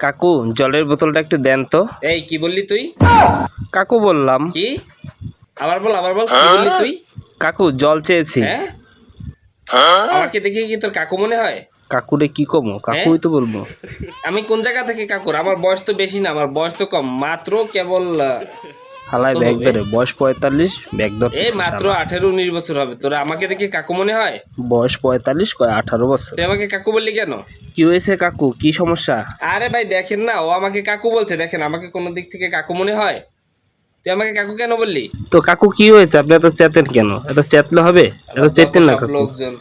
কাকু জলের বোতলটা একটু দেন তো। এই কি বললি তুই? কাকু বললাম। কি? আবার বল আবার বল কি বললি তুই? কাকু জল চেয়েছি। হ্যাঁ? আমাকে দেখে কি তোর কাকু মনে হয়? কাকুরে কি কমো? কাকুই তো বলব। আমি কোন জায়গা থেকে কাকুর? আমার বয়স তো বেশি না আমার বয়স তো কম। মাত্র কেবল হালাই ব্যাগ। ধরে বয়স পঁয়তাল্লিশ ব্যাগ ধরতে এই মাত্র আঠেরো উনিশ বছর হবে। তোরা আমাকে দেখে কাকু মনে হয়? বয়স পঁয়তাল্লিশ কয় আঠারো বছর। তুই আমাকে কাকু বললি কেন? কি হয়েছে কাকু? কি সমস্যা? আরে ভাই দেখেন না ও আমাকে কাকু বলছে দেখেন আমাকে কোনো দিক থেকে কাকু মনে হয়? তুই আমাকে কাকু কেন বললি? তো কাকু কি হয়েছে? আপনি এত চেতেন কেন? এত চেতলে হবে? এত চেতেন না কাকু? লোকজন।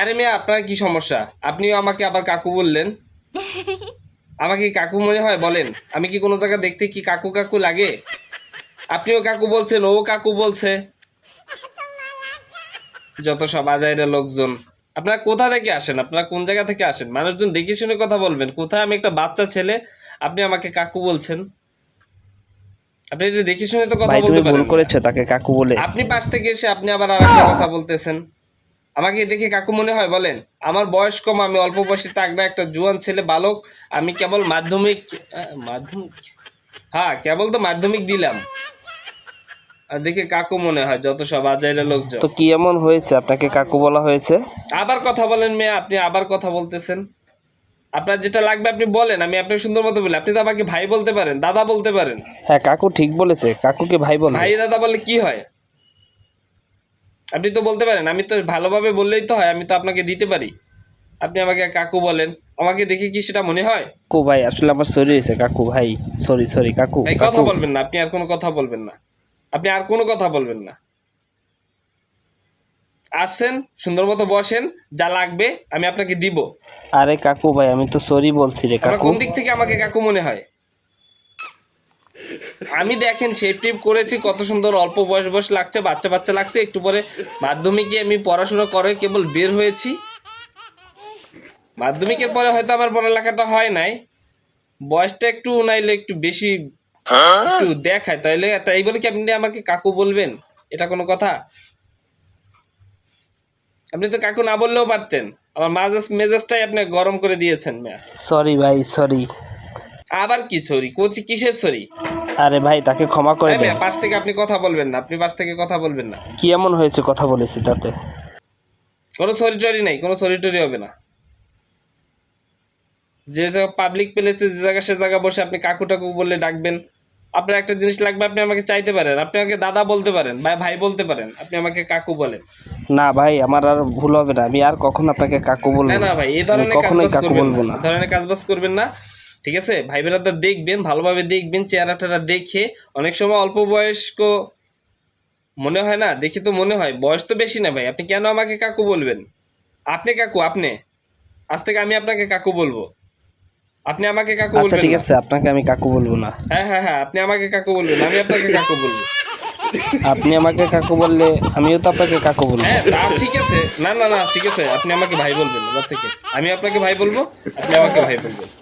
আরে মেয়ে আপনার কি সমস্যা? আপনিও আমাকে আবার কাকু বললেন? আমাকে কাকু মনে হয়? বলেন। আমি কি কোনো জায়গা দেখতে কি কাকু কাকু লাগে? আপনিও কাকু বলছেন ও কাকু বলছে। যত সব আজাইরা লোকজন। আপনারা কোথা থেকে আসেন? আপনারা কোন জায়গা থেকে আসেন? মানুষজন দেখে শুনে কথা বলবেন। কোথায় আমি একটা বাচ্চা ছেলে আপনি আমাকে কাকু বলছেন? আপনি এটা দেখে শুনে তো কথা বলতে পারেন। না। করেছ তাকে কাকু বলে। আপনি পাশ থেকে এসে আপনি আবার আর একটা কথা বলতেছেন। আমাকে দেখে কাকু মনে হয় বলেন আমার বয়স কম আমি অল্প বয়সে তাগড়া একটা জুয়ান ছেলে বালক আমি কেবল মাধ্যমিক মাধ্যমিক? হ্যাঁ কেবল তো মাধ্যমিক দিলাম। আর দেখে কাকু মনে হয় যত সব আজাইরা লোকজন। তো কি এমন হয়েছে? আপনাকে কাকু বলা হয়েছে? আবার কথা বলেন মেয়ে আপনি আবার কথা বলতেছেন। আপনার যেটা লাগবে আপনি বলেন আমি আপনাকে সুন্দর মতো বলি। আপনি তো আমাকে ভাই বলতে পারেন দাদা বলতে পারেন। হ্যাঁ কাকু ঠিক বলেছে কাকুকে ভাই বল ভাই দাদা বললে কি হয়? আপনি তো বলতে পারেন আমি তো ভালোভাবে বললেই তো হয় আমি তো আপনাকে দিতে পারি। আপনি আমাকে কাকু বলেন আমাকে দেখে কি সেটা মনে হয়? কাকু ভাই আসলে আমার সরি হয়েছে কাকু ভাই সরি সরি কাকু ভাই কথা বলবেন না আপনি আর কোনো কথা বলবেন না। আপনি আর কোনো কথা বলবেন না। আসছেন সুন্দর মতো বসেন যা লাগবে আমি আপনাকে দিব। আরে কাকু ভাই আমি তো সরি বলছি রে কাকু। কোন দিক থেকে আমাকে কাকু মনে হয়? আমি দেখেন শেপ টেপ করেছি কত সুন্দর অল্প বয়স বয়স লাগছে বাচ্চা বাচ্চা লাগছে একটু পরে মাধ্যমিকে আমি পড়াশোনা করে কেবল বের হয়েছি। মাধ্যমিকের পরে হয়তো আমার পড়ালেখাটা হয় নাই। বয়সটা একটু নাইলে একটু বেশি একটু দেখায় তাইলে তাই বলে কি আপনি আমাকে কাকু বলবেন? এটা কোনো কথা? আপনি তো কাকু না বললেও পারতেন। আমার মাজাজ মেজাজটাই আপনি গরম করে দিয়েছেন মেয়া। সরি ভাই সরি আবার কি ছড়ি? কোচি কিসের ছড়ি? আরে ভাই তাকে ক্ষমা করে দেন। পাশ থেকে আপনি কথা বলবেন না আপনি পাশ থেকে কথা বলবেন না। কি এমন হয়েছে কথা বলেছি তাতে? কোনো সরি টরি নেই কোনো সরি টরি হবে না। যে সব পাবলিক প্লেসে যে জায়গা সে জায়গা বসে আপনি কাকু টাকু বললে ডাকবেন। আপনার একটা জিনিস লাগবে আপনি আমাকে চাইতে পারেন। আপনি আমাকে দাদা বলতে পারেন বা ভাই বলতে পারেন আপনি আমাকে কাকু বলেন। না ভাই আমার আর ভুল হবে না। আমি আর কখন আপনাকে কাকু বলব না না ভাই এই ধরনের কাজবাজ করবেন বলব না। ধরনের কাজবাজ করবেন না। ঠিক আছে? ভাই বোনেরা দেখবেন ভালোভাবে দেখবেন চেহারা টেরা দেখে। অনেক সময় অল্প বয়স্ক মনে হয় না? দেখে তো মনে হয়। বয়স তো বেশি না ভাই। আপনি কেন আমাকে কাকু বলবেন? আপনি কাকু আপনি? আজ থেকে আমি আপনাকে কাকু বলব। আপনি আমাকে কাকু আচ্ছা বলবেন ঠিক আছে। আপনাকে আমি কাকু বলব না। হ্যাঁ হ্যাঁ হ্যাঁ। আপনি আমাকে কাকু বলবেন আমি আপনাকে কাকু বলব। আপনি আমাকে কাকু বললে আমিও তো আপনাকে কাকু বলব। হ্যাঁ তা ঠিক আছে। না না না ঠিক আছে। আপনি আমাকে ভাই বলবেন এবার থেকে। আমি আপনাকে ভাই বলব আপনি আমাকে ভাই বলবেন।